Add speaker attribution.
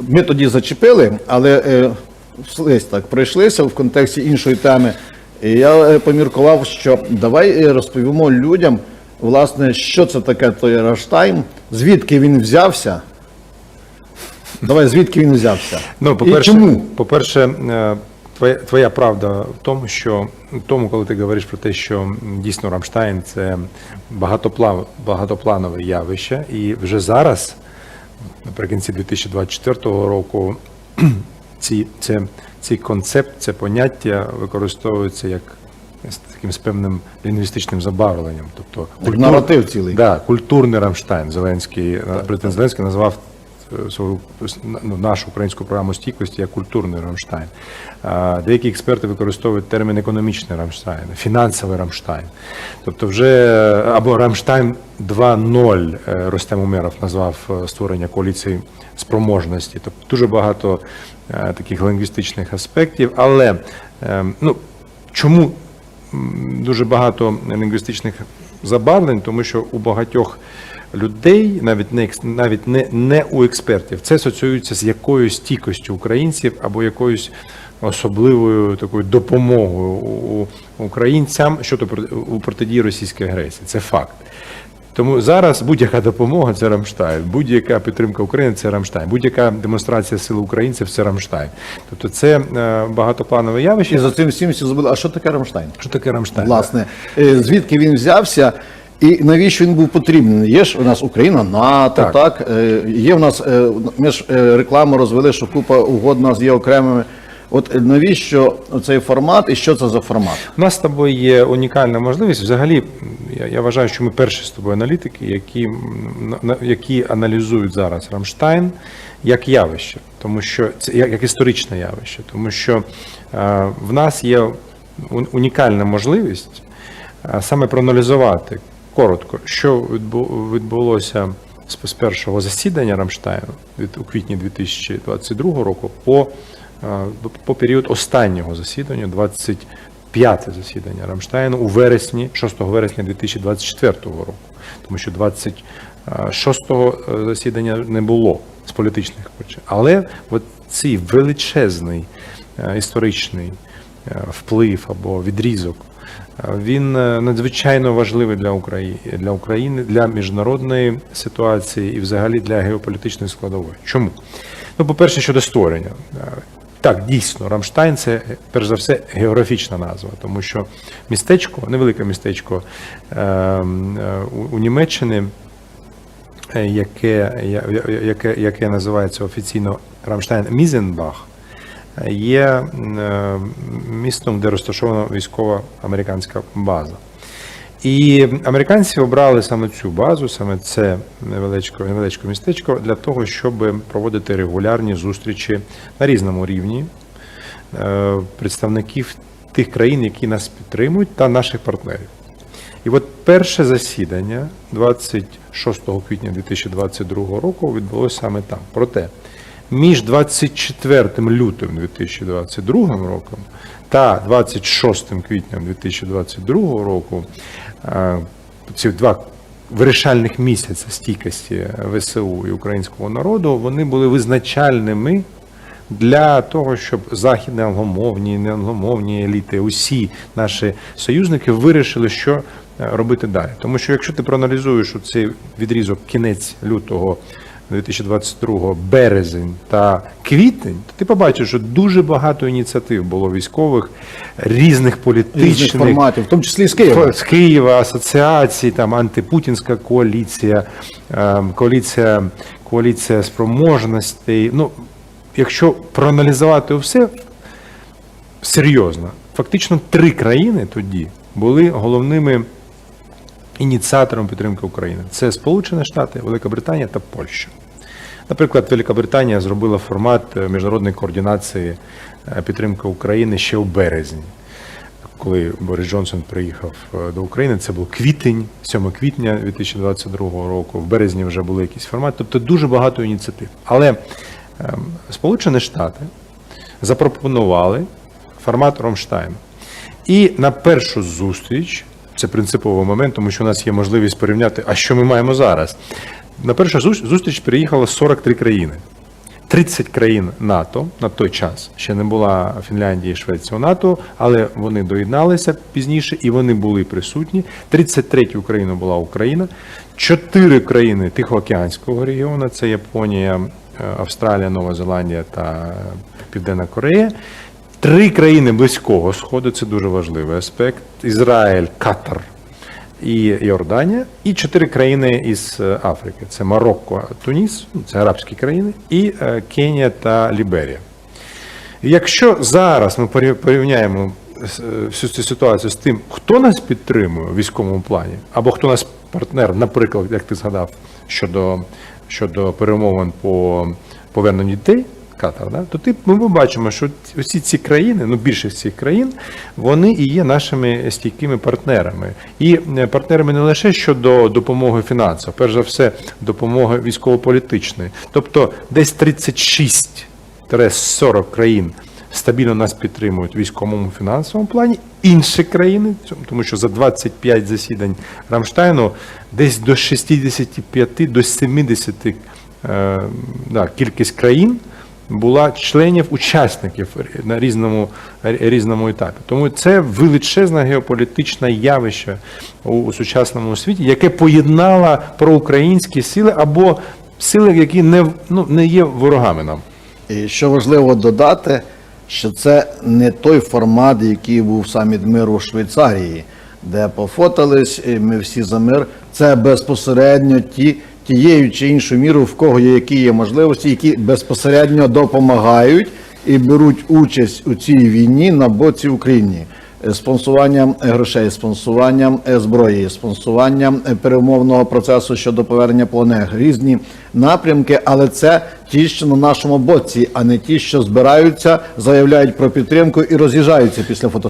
Speaker 1: Ми тоді зачепили, але е, так пройшлися в контексті іншої теми. І я е, поміркував, що давай е, розповімо людям, власне, що це таке той Раштайм, звідки він взявся. Давай, звідки він взявся?
Speaker 2: Ну, по-перше,
Speaker 1: чому?
Speaker 2: по-перше, е, твоя, твоя правда в тому, що в тому, коли ти говориш про те, що дійсно Рамштайн це багатоплав, багатопланове явище, і вже зараз, наприкінці 2024 року, ці, це, цей концепт, це поняття використовується як з таким з певним лінгвістичним забарвленням. Тобто
Speaker 1: культур... наратив цілий.
Speaker 2: Да, культурний Рамштайн. Зеленський, е, президент Зеленський назвав свою ну, нашу українську програму стійкості як культурний Рамштайн. Деякі експерти використовують термін економічний Рамштайн, фінансовий Рамштайн. Тобто вже або Рамштайн 2.0 е, Ростем Умеров назвав е, створення коаліції спроможності. Тобто дуже багато е, таких лінгвістичних аспектів. Але е, ну, чому дуже багато лінгвістичних забарвлень, тому що у багатьох людей, навіть не навіть не, не у експертів, це асоціюється з якоюсь тікостю українців або якоюсь особливою такою допомогою у- українцям щодо протидії російській агресії. Це факт. Тому зараз будь-яка допомога це Рамштайн, будь-яка підтримка України це Рамштайн, будь-яка демонстрація сили українців це Рамштайн. Тобто це е, багатопланове явище.
Speaker 1: І за цим всім всі забули, а що таке Рамштайн?
Speaker 2: Що таке Рамштайн?
Speaker 1: Власне, е, звідки він взявся і навіщо він був потрібен? Є ж у нас Україна, НАТО, так,
Speaker 2: Так.
Speaker 1: Е, є в нас, ми ж рекламу розвели, що купа угод у нас є окремими. От навіщо цей формат і що це за формат?
Speaker 2: У нас з тобою є унікальна можливість. Взагалі, я, я вважаю, що ми перші з тобою аналітики, які, які аналізують зараз Рамштайн як явище, тому що це як, як історичне явище, тому що е, в нас є унікальна можливість е, саме проаналізувати коротко, що відбулося з першого засідання Рамштайну від у квітні 2022 року по, по період останнього засідання, 25 засідання Рамштайну у вересні, 6 вересня 2024 року, тому що 26-го е, засідання не було з політичних причин. Але от цей величезний е, історичний е, вплив або відрізок він надзвичайно важливий для України, для України, для міжнародної ситуації і взагалі для геополітичної складової. Чому? Ну, по-перше, щодо створення. Так, дійсно, Рамштайн це перш за все географічна назва, тому що містечко, невелике містечко е, е, у- Німеччині, е, яке, яке, яке називається офіційно Рамштайн Мізенбах, є е, містом, де розташована військова американська база. І американці обрали саме цю базу, саме це невеличке, невеличке містечко, для того, щоб проводити регулярні зустрічі на різному рівні е, представників тих країн, які нас підтримують, та наших партнерів. І от перше засідання 26 квітня 2022 року відбулося саме там. Проте між 24 лютим 2022 роком та 26 квітням 2022 року ці два вирішальних місяця стійкості ВСУ і українського народу вони були визначальними для того, щоб західні англомовні, неангломовні еліти, усі наші союзники вирішили, що е, робити далі. Тому що якщо ти проаналізуєш цей відрізок кінець лютого 2022 березень та квітень, то ти побачиш, що дуже багато ініціатив було військових різних політичних
Speaker 1: Різних форматів, в тому числі з Києва.
Speaker 2: з Києва, асоціації, там антипутінська коаліція, ем, коаліція, коаліція спроможностей. Ну, якщо проаналізувати все серйозно, фактично три країни тоді були головними ініціатором підтримки України. Це Сполучені Штати, Велика Британія та Польща. Наприклад, Велика Британія зробила формат е, міжнародної координації е, підтримки України ще у березні. Коли Борис Джонсон приїхав е, до України, це був квітень, 7 квітня 2022 року. В березні вже були якісь формати. Тобто дуже багато ініціатив. Але ем, Сполучені Штати запропонували формат Ромштайну. І на першу зустріч, це принциповий момент, тому що у нас є можливість порівняти, а що ми маємо зараз. На першу зус- зустріч приїхало 43 країни. 30 країн НАТО на той час ще не була Фінляндія і Швеція у НАТО, але вони доєдналися пізніше і вони були присутні. 33 Україна була Україна, чотири країни Тихоокеанського регіону це Японія, е, Австралія, Нова Зеландія та Південна Корея. Три країни близького сходу це дуже важливий аспект: Ізраїль, Катар і Йорданія, і чотири країни із е, Африки: це Марокко, Туніс, це арабські країни, і е, Кенія та Ліберія. Якщо зараз ми порівняємо е, всю цю ситуацію з тим, хто нас підтримує у військовому плані, або хто нас партнер, наприклад, як ти згадав, щодо, щодо перемовин по поверненню дітей. Катар, да? то ти, ми побачимо, що усі ці країни, ну більшість цих країн, вони і є нашими стійкими партнерами. І е, партнерами не лише щодо допомоги фінансової, перш за все, допомоги військово-політичної. Тобто десь 36 40 країн стабільно нас підтримують в військовому фінансовому плані. Інші країни, тому що за 25 засідань Рамштайну десь до 65 до 70 е, да, кількість країн була членів учасників на різному, різному етапі. Тому це величезне геополітичне явище у, у сучасному світі, яке поєднало проукраїнські сили або сили, які не, ну, не є ворогами нам.
Speaker 1: І що важливо додати, що це не той формат, який був саміт миру у Швейцарії, де пофотались, і ми всі за мир. Це безпосередньо ті, тією чи іншою мірою, в кого є які є можливості, які безпосередньо допомагають і беруть участь у цій війні на боці України. Спонсуванням грошей, спонсуванням зброї, спонсуванням перемовного процесу щодо повернення полонених, різні напрямки, але це ті, що на нашому боці, а не ті, що збираються, заявляють про підтримку і роз'їжджаються після фото.